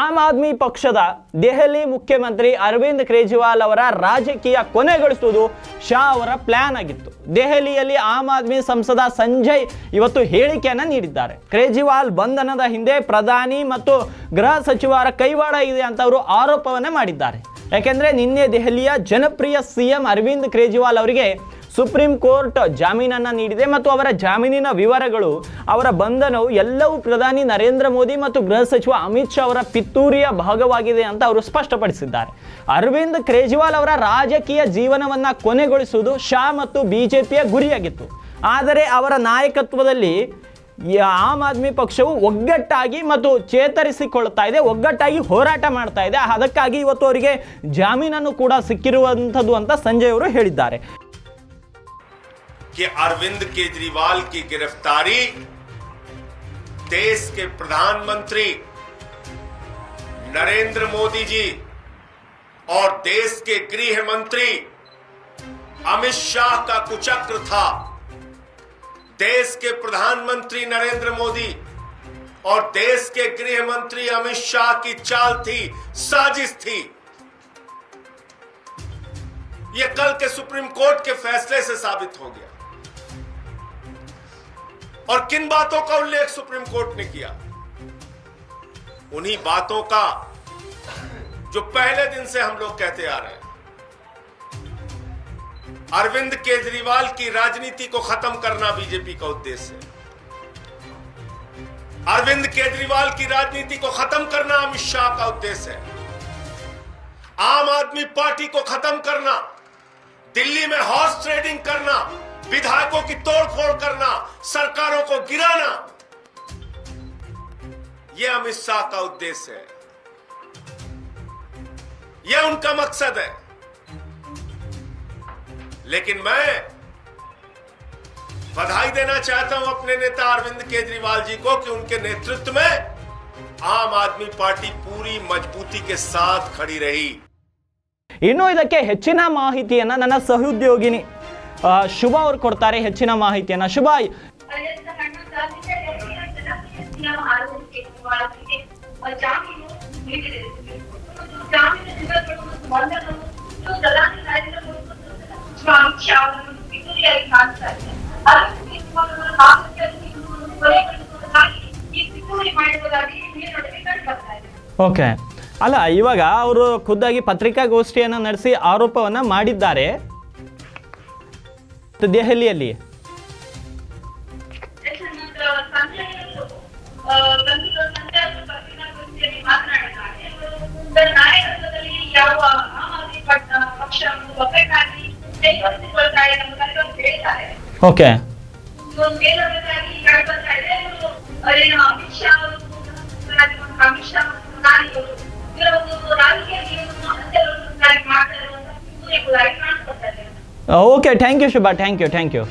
ಆಮ್ ಆದ್ಮಿ ಪಕ್ಷದ ದೆಹಲಿ ಮುಖ್ಯಮಂತ್ರಿ ಅರವಿಂದ್ ಕೇಜ್ರಿವಾಲ್ ಅವರ ರಾಜಕೀಯ ಕೊನೆಗೊಳಿಸುವುದು ಶಾ ಅವರ ಪ್ಲಾನ್ ಆಗಿತ್ತು ದೆಹಲಿಯಲ್ಲಿ ಆಮ್ ಆದ್ಮಿ ಸಂಸದ ಸಂಜಯ್ ಇವತ್ತು ಹೇಳಿಕೆಯನ್ನು ನೀಡಿದ್ದಾರೆ ಕೇಜ್ರಿವಾಲ್ ಬಂಧನದ ಹಿಂದೆ ಪ್ರಧಾನಿ ಮತ್ತು ಗೃಹ ಸಚಿವರ ಕೈವಾಡ ಇದೆ ಅಂತ ಅವರು ಆರೋಪವನ್ನೇ ಮಾಡಿದ್ದಾರೆ ಯಾಕೆಂದರೆ ನಿನ್ನೆ ದೆಹಲಿಯ ಜನಪ್ರಿಯ ಸಿಎಂ ಅರವಿಂದ್ ಕೇಜ್ರಿವಾಲ್ ಅವರಿಗೆ ಸುಪ್ರೀಂ ಕೋರ್ಟ್ ಜಾಮೀನನ್ನು ನೀಡಿದೆ ಮತ್ತು ಅವರ ಜಾಮೀನಿನ ವಿವರಗಳು ಅವರ ಬಂಧನವು ಎಲ್ಲವೂ ಪ್ರಧಾನಿ ನರೇಂದ್ರ ಮೋದಿ ಮತ್ತು ಗೃಹ ಸಚಿವ ಅಮಿತ್ ಶಾ ಅವರ ಪಿತ್ತೂರಿಯ ಭಾಗವಾಗಿದೆ ಅಂತ ಅವರು ಸ್ಪಷ್ಟಪಡಿಸಿದ್ದಾರೆ ಅರವಿಂದ್ ಕೇಜ್ರಿವಾಲ್ ಅವರ ರಾಜಕೀಯ ಜೀವನವನ್ನು ಕೊನೆಗೊಳಿಸುವುದು ಶಾ ಮತ್ತು ಬಿಜೆಪಿಯ ಗುರಿಯಾಗಿತ್ತು ಆದರೆ ಅವರ ನಾಯಕತ್ವದಲ್ಲಿ ಆಮ್ ಆದ್ಮಿ ಪಕ್ಷವು ಒಗ್ಗಟ್ಟಾಗಿ ಮತ್ತು ಚೇತರಿಸಿಕೊಳ್ತಾ ಇದೆ ಒಗ್ಗಟ್ಟಾಗಿ ಹೋರಾಟ ಮಾಡ್ತಾ ಇದೆ ಅದಕ್ಕಾಗಿ ಇವತ್ತು ಅವರಿಗೆ ಜಾಮೀನನ್ನು ಕೂಡ ಸಿಕ್ಕಿರುವಂಥದ್ದು ಅಂತ ಸಂಜಯ್ ಅವರು ಹೇಳಿದ್ದಾರೆ कि अरविंद केजरीवाल की गिरफ्तारी देश के प्रधानमंत्री नरेंद्र मोदी जी और देश के गृह मंत्री अमित शाह का कुचक्र था देश के प्रधानमंत्री नरेंद्र मोदी और देश के गृह मंत्री अमित शाह की चाल थी साजिश थी यह कल के सुप्रीम कोर्ट के फैसले से साबित हो गया और किन बातों का उल्लेख सुप्रीम कोर्ट ने किया उन्हीं बातों का जो पहले दिन से हम लोग कहते आ रहे हैं अरविंद केजरीवाल की राजनीति को खत्म करना बीजेपी का उद्देश्य है अरविंद केजरीवाल की राजनीति को खत्म करना अमित शाह का उद्देश्य है आम आदमी पार्टी को खत्म करना दिल्ली में हॉर्स ट्रेडिंग करना विधायकों की तोड़फोड़ करना सरकारों को गिराना यह अमित शाह का उद्देश्य है यह उनका मकसद है लेकिन मैं बधाई देना चाहता हूं अपने नेता अरविंद केजरीवाल जी को कि उनके नेतृत्व में आम आदमी पार्टी पूरी मजबूती के साथ खड़ी रही ಇನ್ನು ಇದಕ್ಕೆ ಹೆಚ್ಚಿನ ಮಾಹಿತಿಯನ್ನ ನನ್ನ ಸಹೋದ್ಯೋಗಿನಿ ಆ, ಶುಭ ಅವ್ರು ಕೊಡ್ತಾರೆ ಹೆಚ್ಚಿನ ಮಾಹಿತಿಯನ್ನ ಶುಭ ಓಕೆ ಅಲ್ಲ ಇವಾಗ ಅವರು ಖುದ್ದಾಗಿ ಪತ್ರಿಕಾಗೋಷ್ಠಿಯನ್ನು ನಡೆಸಿ ಆರೋಪವನ್ನ ಮಾಡಿದ್ದಾರೆ ಮತ್ತು ದೆಹಲಿಯಲ್ಲಿ okay Amit Shah okay thank you Shubha thank you thank you